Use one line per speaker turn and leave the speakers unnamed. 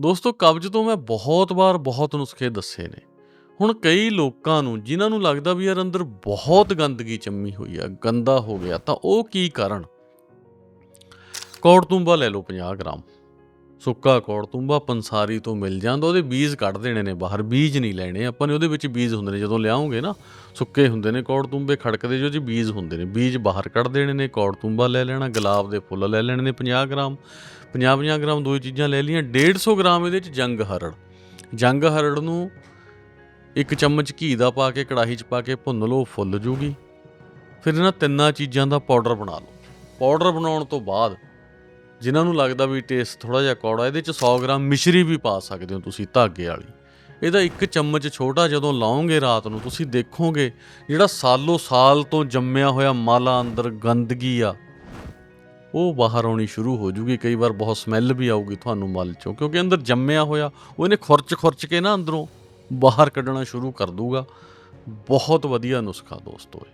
ਦੋਸਤੋ, ਕਬਜ਼ ਤੋਂ ਮੈਂ ਬਹੁਤ ਵਾਰ ਬਹੁਤ ਨੁਸਖੇ ਦੱਸੇ ਨੇ। ਹੁਣ ਕਈ ਲੋਕਾਂ ਨੂੰ, ਜਿਨ੍ਹਾਂ ਨੂੰ ਲੱਗਦਾ ਵੀ ਯਾਰ ਅੰਦਰ ਬਹੁਤ ਗੰਦਗੀ ਚੰਮੀ ਹੋਈ ਆ, ਗੰਦਾ ਹੋ ਗਿਆ, ਤਾਂ ਉਹ ਕੀ ਕਰਨ? ਕੌੜਤੁੰਬਾ ਲੈ ਲਓ 50 ਗ੍ਰਾਮ। ਸੁੱਕਾ ਕੌੜਤੁੰਬਾ ਪੰਸਾਰੀ ਤੋਂ ਮਿਲ ਜਾਂਦਾ ਉਹਦੇ ਬੀਜ ਕੱਢ ਦੇਣੇ ਨੇ ਬਾਹਰ, ਬੀਜ ਨਹੀਂ ਲੈਣੇ। ਆਪਾਂ ਨੇ ਉਹਦੇ ਵਿੱਚ ਬੀਜ ਹੁੰਦੇ ਨੇ, ਜਦੋਂ ਲਿਆਉਂਗੇ ਨਾ, ਸੁੱਕੇ ਹੁੰਦੇ ਨੇ ਕੌੜਤੁੰਬੇ, ਖੜਕਦੇ ਜੋ ਜੀ ਬੀਜ ਹੁੰਦੇ ਨੇ। ਬੀਜ ਬਾਹਰ ਕੱਢ ਦੇਣੇ ਨੇ, ਕੌੜਤੁੰਬਾ ਲੈ ਲੈਣਾ, ਗੁਲਾਬ ਦੇ ਫੁੱਲ ਲੈ ਲੈਣੇ ਨੇ 50 ਗ੍ਰਾਮ। 50-50 ਗ੍ਰਾਮ ਦੋ ਚੀਜ਼ਾਂ ਲੈ ਲਈਆਂ 150 ਗ੍ਰਾਮ ਇਹਦੇ ਚ ਜੰਗ ਹਰੜ। ਜੰਗ ਹਰੜ ਨੂੰ ਇੱਕ ਚਮਚ ਘੀ ਦਾ ਪਾ ਕੇ, ਕੜਾਹੀ 'ਚ ਪਾ ਕੇ ਭੁੰਨ ਲਓ, ਫੁੱਲ ਜੂਗੀ। ਫਿਰ ਇਹਨਾਂ ਤਿੰਨਾਂ ਚੀਜ਼ਾਂ ਦਾ ਪਾਊਡਰ ਬਣਾ ਲਓ। ਪਾਊਡਰ ਬਣਾਉਣ ਤੋਂ ਬਾਅਦ ਜਿਨ੍ਹਾਂ ਨੂੰ ਲੱਗਦਾ ਵੀ ਟੇਸਟ ਥੋੜਾ ਜਿਹਾ ਕੌੜਾ, ਇਹਦੇ 'ਚ 100 ਗ੍ਰਾਮ ਮਿਸ਼ਰੀ ਵੀ ਪਾ ਸਕਦੇ ਹੋ ਤੁਸੀਂ ਧਾਗੇ ਵਾਲੀ। ਇਹਦਾ ਇੱਕ ਚਮਚ ਛੋਟਾ ਜਦੋਂ ਲਾਓਗੇ ਰਾਤ ਨੂੰ, ਤੁਸੀਂ ਦੇਖੋਗੇ ਜਿਹੜਾ ਸਾਲੋ ਸਾਲ ਤੋਂ ਜੰਮਿਆ ਹੋਇਆ ਮਾਲਾ ਅੰਦਰ ਗੰਦਗੀ ਆ ਉਹ ਬਾਹਰ ਆਉਣੀ ਸ਼ੁਰੂ ਹੋ ਜੂਗੀ, ਕਈ ਵਾਰ ਬਹੁਤ ਸਮੈਲ ਵੀ ਆਊਗੀ ਤੁਹਾਨੂੰ ਮਲ ਚੋਂ, ਕਿਉਂਕਿ ਅੰਦਰ ਜੰਮਿਆ ਹੋਇਆ, ਉਹ ਇਹਨੇ ਖੁਰਚ ਖੁਰਚ ਕੇ ਨਾ ਅੰਦਰੋਂ ਬਾਹਰ ਕੱਢਣਾ ਸ਼ੁਰੂ ਕਰ ਦੂਗਾ। ਬਹੁਤ ਵਧੀਆ ਨੁਸਖਾ ਦੋਸਤੋ ਇਹ।